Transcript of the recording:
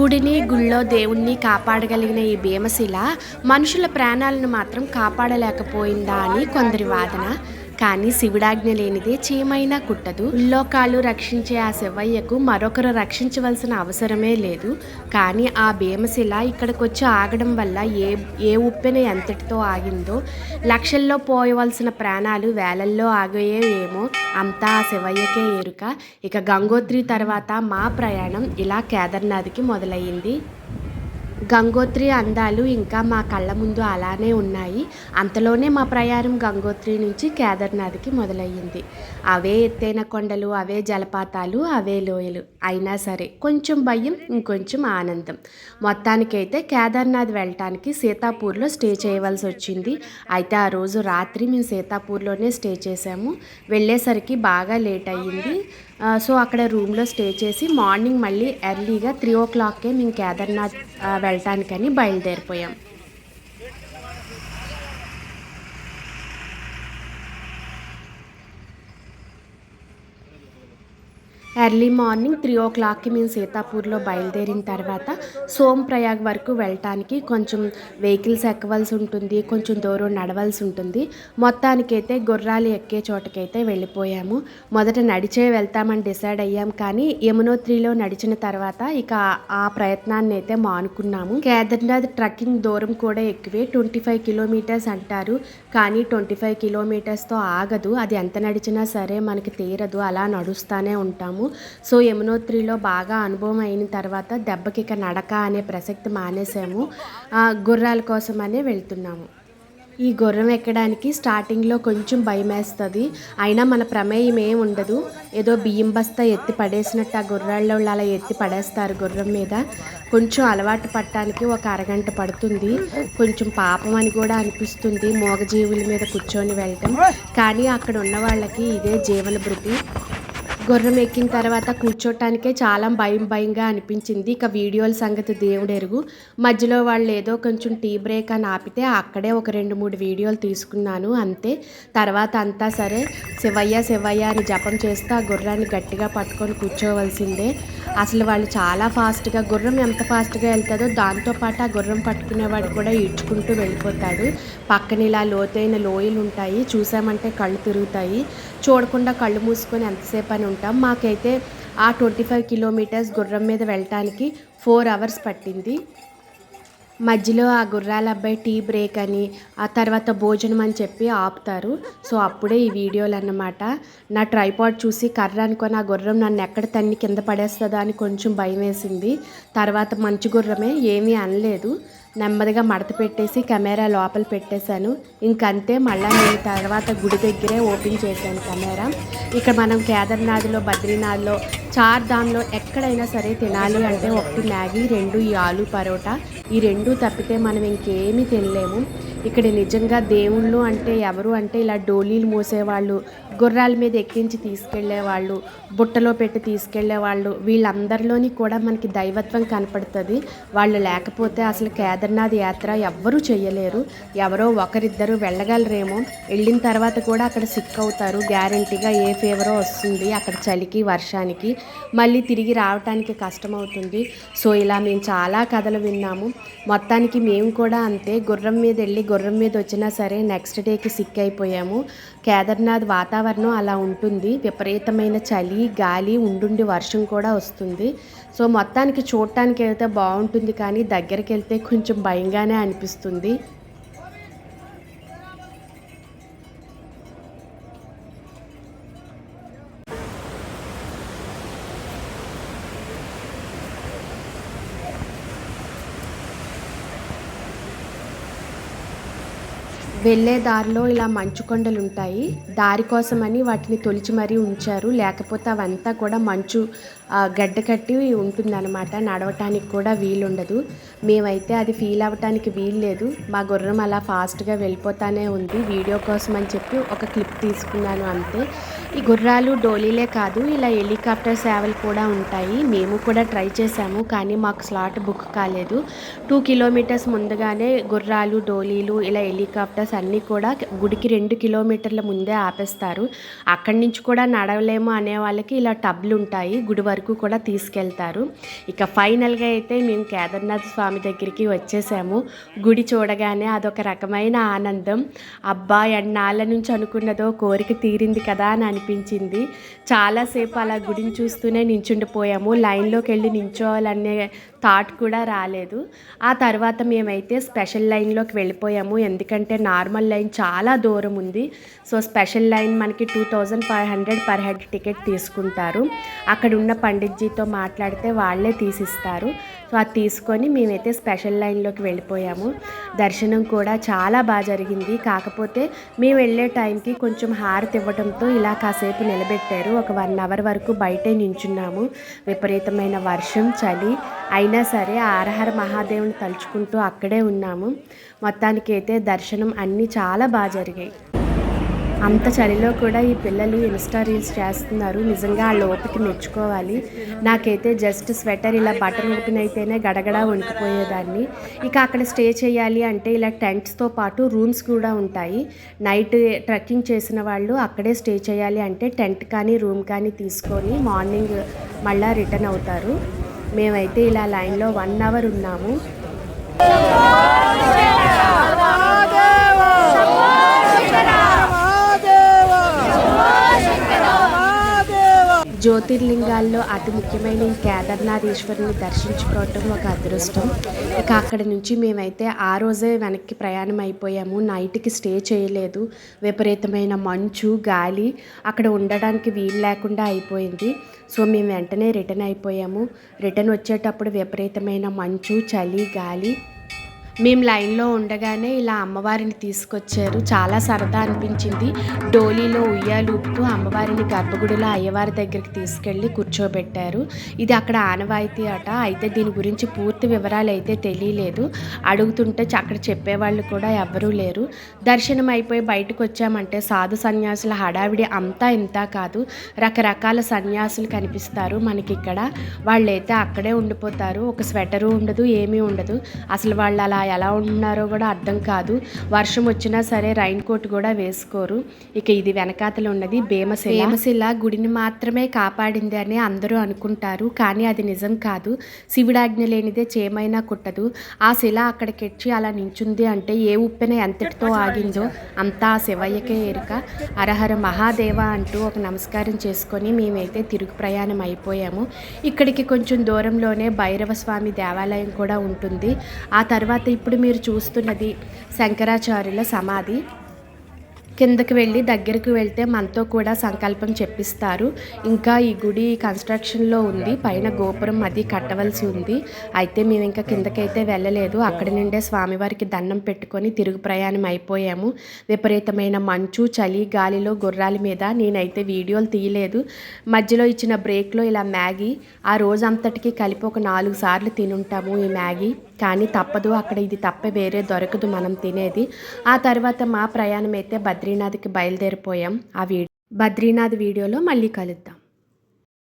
గుడిని గుళ్ళో దేవుణ్ణి కాపాడగలిగిన ఈ భీమశిల మనుషుల ప్రాణాలను మాత్రం కాపాడలేకపోయిందా అని కొందరి వాదన. కానీ శివుడాజ్ఞ లేనిదే చీమైనా కుట్టదు. ఉల్లోకాలు రక్షించే ఆ శివయ్యకు మరొకరు రక్షించవలసిన అవసరమే లేదు. కానీ ఆ భీమశిల ఇక్కడికి వచ్చి ఆగడం వల్ల ఏ ఏ ఉప్పెన ఎంతటితో ఆగిందో లక్షల్లో పోయవలసిన ప్రాణాలు వేలల్లో ఆగాయో అంతా ఆ శివయ్యకే ఎరుక. ఇక గంగోత్రి తర్వాత మా ప్రయాణం ఇలా కేదార్నాథ్కి మొదలయ్యింది. గంగోత్రి అందాలు ఇంకా మా కళ్ళ ముందు అలానే ఉన్నాయి. అంతలోనే మా ప్రయాణం గంగోత్రి నుంచి కేదార్నాథ్కి మొదలయ్యింది. అవే ఎత్తైన కొండలు అవే జలపాతాలు అవే లోయలు. అయినా సరే కొంచెం భయం ఇంకొంచెం ఆనందం. మొత్తానికైతే కేదార్నాథ్ వెళ్ళటానికి సీతాపూర్లో స్టే చేయవలసి వచ్చింది. అయితే ఆ రోజు రాత్రి మేము సీతాపూర్లోనే స్టే చేసాము వెళ్ళేసరికి బాగా లేట్ అయ్యింది. సో అక్కడ రూమ్లో స్టే చేసి మార్నింగ్ మళ్ళీ ఎర్లీగా త్రీ ఓ క్లాక్కే మేము కేదార్నాథ్ వెళ్ళటానికని బయలుదేరిపోయాం. ఎర్లీ మార్నింగ్ త్రీ ఓ క్లాక్కి మేము సీతాపూర్లో బయలుదేరిన తర్వాత సోమ్ ప్రయాగ్ వరకు వెళ్ళటానికి కొంచెం వెహికల్స్ ఎక్కవలసి ఉంటుంది కొంచెం దూరం నడవలసి ఉంటుంది. మొత్తానికైతే గుర్రాలు ఎక్కే చోటకైతే వెళ్ళిపోయాము. మొదట నడిచే వెళ్తామని డిసైడ్ అయ్యాం కానీ యమునోత్రిలో నడిచిన తర్వాత ఇక ఆ ప్రయత్నాన్ని అయితే మానుకున్నాము. కేదార్నాథ్ ట్రెక్కింగ్ దూరం కూడా ఎక్కువే ట్వంటీ ఫైవ్ కిలోమీటర్స్ అంటారు కానీ ట్వంటీ ఫైవ్ కిలోమీటర్స్తో ఆగదు. అది ఎంత నడిచినా సరే మనకి తీరదు అలా నడుస్తూనే ఉంటాము. సో యమునోత్రిలో బాగా అనుభవం అయిన తర్వాత దెబ్బకి ఇక నడక అనే ప్రసక్తి మానేసాము. గుర్రాల గుర్రాల కోసమనే వెళ్తున్నాము. ఈ గుర్రం ఎక్కడానికి స్టార్టింగ్లో కొంచెం భయం వేస్తుంది అయినా మన ప్రమేయం ఏం ఉండదు. ఏదో బియ్యం బస్తా ఎత్తి పడేసినట్టు ఆ గుర్రాల్లో అలా ఎత్తి పడేస్తారు గుర్రం మీద. కొంచెం అలవాటు పట్టడానికి ఒక అరగంట పడుతుంది. కొంచెం పాపం అని కూడా అనిపిస్తుంది మూగజీవుల మీద కూర్చొని వెళ్ళటం. కానీ అక్కడ ఉన్న వాళ్ళకి ఇదే జీవన భృతి గుర్రం ఎక్కిన తర్వాత కూర్చోటానికే చాలా భయం భయంగా అనిపించింది. ఇక వీడియోల సంగతి దేవుడు ఎరుగు. మధ్యలో వాళ్ళు ఏదో కొంచెం టీ బ్రేక్ అని ఆపితే అక్కడే ఒక రెండు మూడు వీడియోలు తీసుకున్నాను అంతే. తర్వాత అంతా సరే శివయ్య శివయ్య అని జపం చేస్తూ ఆ గుర్రాన్ని గట్టిగా పట్టుకొని కూర్చోవలసిందే. అసలు వాళ్ళు చాలా ఫాస్ట్గా గుర్రం ఎంత ఫాస్ట్గా వెళ్తుందో దాంతోపాటు ఆ గుర్రం పట్టుకునేవాడు కూడా ఈడ్చుకుంటూ వెళ్ళిపోతాడు. పక్కన ఇలా లోతైన లోయలు ఉంటాయి చూసామంటే కళ్ళు తిరుగుతాయి. చూడకుండా కళ్ళు మూసుకొని ఎంతసేపు అని ఉంటాం. మాకైతే ఆ ట్వంటీ ఫైవ్ కిలోమీటర్స్ గుర్రం మీద వెళ్ళటానికి ఫోర్ అవర్స్ పట్టింది. మధ్యలో ఆ గుర్రాల అబ్బాయి టీ బ్రేక్ అని ఆ తర్వాత భోజనం అని చెప్పి ఆపుతారు. సో అప్పుడే ఈ వీడియోలు అన్నమాట. నా ట్రైపాడ్ చూసి కర్ర అనుకొని ఆ గుర్రం నన్ను ఎక్కడ తన్ని కింద పడేస్తుందా అని కొంచెం భయం వేసింది. తర్వాత మంచి గుర్రమే ఏమీ అనలేదు. నెమ్మదిగా మడత పెట్టేసి కెమెరా లోపల పెట్టేశాను. ఇంకంతే మళ్ళీ నేను తర్వాత గుడి దగ్గరే ఓపెన్ చేశాను కెమెరా. ఇక్కడ మనం కేదార్నాథ్లో బద్రీనాథ్లో చార్ధామ్లో ఎక్కడైనా సరే తినాలి అంటే ఒకటి మ్యాగీ రెండు ఈ ఆలు పరోటా. ఈ రెండు తప్పితే మనం ఇంకేమీ తినలేము. ఇక్కడ నిజంగా దేవుళ్ళు అంటే ఎవరు అంటే ఇలా డోలీలు మోసేవాళ్ళు గుర్రాల మీద ఎక్కించి తీసుకెళ్ళేవాళ్ళు బుట్టలో పెట్టి తీసుకెళ్ళేవాళ్ళు వీళ్ళందరిలోని కూడా మనకి దైవత్వం కనపడుతుంది. వాళ్ళు లేకపోతే అసలు కేదార్నాథ్ యాత్ర ఎవ్వరూ చేయలేరు. ఎవరో ఒకరిద్దరు వెళ్ళగలరేమో. వెళ్ళిన తర్వాత కూడా అక్కడ సిక్ అవుతారు. గ్యారంటీగా ఏ ఫేవరో వస్తుంది అక్కడ చలికి వర్షానికి మళ్ళీ తిరిగి రావటానికి కష్టమవుతుంది సో ఇలా మేము చాలా కథలు విన్నాము. మొత్తానికి మేము కూడా అంతే. గుర్రం మీద వెళ్ళి గుర్రం గుర్రం మీద వచ్చినా సరే నెక్స్ట్ డేకి సిక్ అయిపోయాము. కేదార్నాథ్ వాతావరణం అలా ఉంటుంది. విపరీతమైన చలి గాలి ఉండుండి వర్షం కూడా వస్తుంది. సో మొత్తానికి చూడటానికి అయితే బాగుంటుంది కానీ దగ్గరికి వెళ్తే కొంచెం భయంగానే అనిపిస్తుంది. వెళ్ళే దారిలో ఇలా మంచు కొండలు ఉంటాయి. దారి కోసమని వాటిని తొలిచి మరీ ఉంచారు. లేకపోతే అవంతా కూడా మంచు గడ్డ కట్టి ఉంటుందన్నమాట. నడవటానికి కూడా వీలుండదు. మేమైతే అది ఫీల్ అవ్వటానికి వీలు లేదు మా గుర్రం అలా ఫాస్ట్గా వెళ్ళిపోతానే ఉంది. వీడియో కోసం అని చెప్పి ఒక క్లిప్ తీసుకున్నాను అంతే. ఈ గుర్రాలు డోలీలే కాదు ఇలా హెలికాప్టర్ సేవలు కూడా ఉంటాయి. మేము కూడా ట్రై చేశాము కానీ మాకు స్లాట్ బుక్ కాలేదు. టూ కిలోమీటర్స్ ముందుగానే గుర్రాలు డోలీలు ఇలా హెలికాప్టర్స్ అన్నీ కూడా గుడికి రెండు కిలోమీటర్ల ముందే ఆపేస్తారు. అక్కడి నుంచి కూడా నడవలేము అనే వాళ్ళకి ఇలా టబ్లు ఉంటాయి. గుడి వరకు కూడా తీసుకెళ్తారు. ఇక ఫైనల్గా అయితే మేము కేదార్నాథ్ స్వామి దగ్గరికి వచ్చేసాము. గుడి చూడగానే అదొక రకమైన ఆనందం. అబ్బా ఎన్నాళ్ళ నుంచి అనుకున్నదో కోరిక తీరింది కదా అని అనిపించింది. చాలాసేపు అలా గుడిని చూస్తూనే నించుండిపోయాము. లైన్లోకి వెళ్ళి నించోవాలనే థాట్ కూడా రాలేదు. ఆ తర్వాత మేమైతే స్పెషల్ లైన్లోకి వెళ్ళిపోయాము. ఎందుకంటే నా నార్మల్ లైన్ చాలా దూరం ఉంది. సో స్పెషల్ లైన్ మనకి two thousand five hundred per head ticket తీసుకుంటారు. అక్కడ ఉన్న పండిట్జీతో మాట్లాడితే వాళ్ళే తీసిస్తారు. సో అది తీసుకొని మేమైతే స్పెషల్ లైన్లోకి వెళ్ళిపోయాము. దర్శనం కూడా చాలా బాగా జరిగింది. కాకపోతే మేము వెళ్ళే టైంకి కొంచెం హారతి ఇవ్వడంతో ఇలా కాసేపు నిలబెట్టారు. ఒక వన్ అవర్ వరకు బయటే నించున్నాము. విపరీతమైన వర్షం చలి. అయినా సరే ఆరహర మహాదేవుని తలుచుకుంటూ అక్కడే ఉన్నాము. మొత్తానికి అయితే దర్శనం అన్నీ చాలా బాగా జరిగాయి. అంత చలిలో కూడా ఈ పిల్లలు ఇన్స్టా రీల్స్ చేస్తున్నారు. నిజంగా ఆ ఓపిక మెచ్చుకోవాలి. నాకైతే జస్ట్ స్వెటర్ ఇలా బటన్ ఓపెన్ అయితేనే గడగడా వణికిపోయేదాన్ని. ఇక అక్కడ స్టే చేయాలి అంటే ఇలా టెంట్స్తో పాటు రూమ్స్ కూడా ఉంటాయి. నైట్ ట్రెక్కింగ్ చేసిన వాళ్ళు అక్కడే స్టే చేయాలి అంటే టెంట్ కానీ రూమ్ కానీ తీసుకొని మార్నింగ్ మళ్ళీ రిటర్న్ అవుతారు. మేమైతే ఇలా లైన్లో వన్ అవర్ ఉన్నాము. జ్యోతిర్లింగాల్లో అతి ముఖ్యమైన ఈ కేదార్నాథేశ్వరుని దర్శించుకోవటం ఒక అదృష్టం. ఇక అక్కడ నుంచి మేమైతే ఆ రోజే వెనక్కి ప్రయాణం అయిపోయాము. నైట్కి స్టే చేయలేదు. విపరీతమైన మంచు గాలి అక్కడ ఉండడానికి వీలు లేకుండా అయిపోయింది. సో మేము వెంటనే రిటర్న్ అయిపోయాము. రిటర్న్ వచ్చేటప్పుడు విపరీతమైన మంచు చలి గాలి మేము లైన్లో ఉండగానే ఇలా అమ్మవారిని తీసుకొచ్చారు. చాలా సరదా అనిపించింది. డోలీలో ఉయ్యాలూపుతూ అమ్మవారిని గర్భగుడిలో అయ్యవారి దగ్గరికి తీసుకెళ్ళి కూర్చోబెట్టారు. ఇది అక్కడ ఆనవాయితీ అట. అయితే దీని గురించి పూర్తి వివరాలు అయితే తెలియలేదు. అడుగుతుంటే అక్కడ చెప్పేవాళ్ళు కూడా ఎవ్వరూ లేరు. దర్శనం అయిపోయి బయటకు వచ్చామంటే సాధు సన్యాసుల హడావిడి అంతా ఇంత కాదు. రకరకాల సన్యాసులు కనిపిస్తారు మనకి ఇక్కడ వాళ్ళైతే అక్కడే ఉండిపోతారు. ఒక స్వెటరు ఉండదు ఏమీ ఉండదు. అసలు వాళ్ళు అలా ఎలా ఉన్నారో కూడా అర్థం కాదు. వర్షం వచ్చినా సరే రైన్ కోట్ కూడా వేసుకోరు. ఇక ఇది వెనకాతల ఉన్నది భీమశిల. భీమశిల గుడిని మాత్రమే కాపాడింది అని అందరూ అనుకుంటారు. కానీ అది నిజం కాదు. శివుడాజ్ఞ లేనిదే చేమైనా కుట్టదు. ఆ శిల అక్కడికెచ్చి అలా నించుంది అంటే ఏ ఉప్పెన ఎంతటితో ఆగిందో అంతా శివయ్యకే ఎరుక. అరహర మహాదేవ అంటూ ఒక నమస్కారం చేసుకొని మేమైతే తిరుగు ప్రయాణం అయిపోయాము. ఇక్కడికి కొంచెం దూరంలోనే భైరవ స్వామి దేవాలయం కూడా ఉంటుంది. ఆ తర్వాత ఇప్పుడు మీరు చూస్తున్నది శంకరాచార్యుల సమాధి. కిందకి వెళ్ళి దగ్గరికి వెళ్తే మనతో కూడా సంకల్పం చెప్పిస్తారు. ఇంకా ఈ గుడి కన్స్ట్రక్షన్లో ఉంది. పైన గోపురం అది కట్టవలసి ఉంది. అయితే మేము ఇంకా కిందకైతే వెళ్ళలేదు. అక్కడి నుండే స్వామివారికి దండం పెట్టుకొని తిరుగు ప్రయాణం అయిపోయాము. విపరీతమైన మంచు చలి గాలిలో గుర్రాల మీద నేనైతే వీడియోలు తీయలేదు. మధ్యలో ఇచ్చిన బ్రేక్లో ఇలా మ్యాగీ ఆ రోజంతటికి కలిపి ఒక నాలుగు సార్లు తినుంటాము ఈ మ్యాగీ. కానీ తప్పదు. అక్కడ ఇది తప్ప వేరే దొరకదు మనం తినేది. ఆ తర్వాత మా ప్రయాణం అయితే బద్రీనాథ్కి బయలుదేరిపోయాం. ఆ వీడియో బద్రీనాథ్ వీడియోలో మళ్ళీ కలుద్దాం.